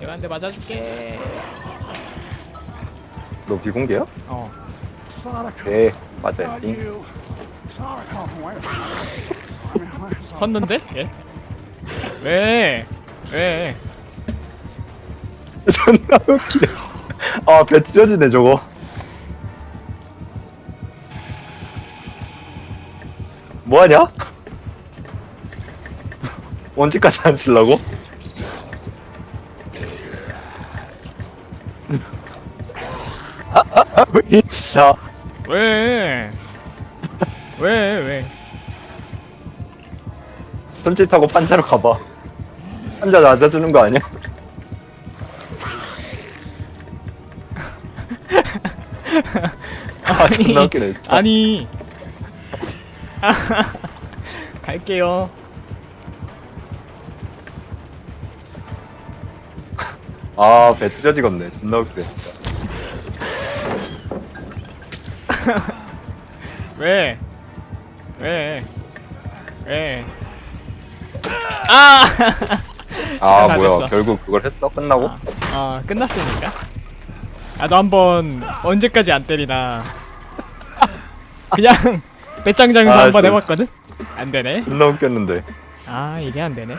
내가 한 대 맞아줄게. 너 비공개야? 어. 네 맞아요 잉. 섰는데? 예? 왜? 왜? 존나 웃기네 아 배 찢어지네 저거 뭐하냐? 언제까지 안 칠라고? 진짜 왜? 왜? 왜? 손짓 타고 판자로 가봐 판자 낮아주는 거 아니야? 아 존나 웃기네 진짜. 아니. 갈게요. 아배 찢어지겠네 존나 웃기네 왜? 왜? 왜? 아! 아 시간 다 뭐야 됐어. 결국 그걸 했어? 끝나고? 아, 아 끝났으니까. 아, 너 한번 언제까지 안 때리나. 그냥 배짱 장사 아, 한번 저- 해봤거든. 안 되네. 존나 웃겼는데 아 이게 안 되네.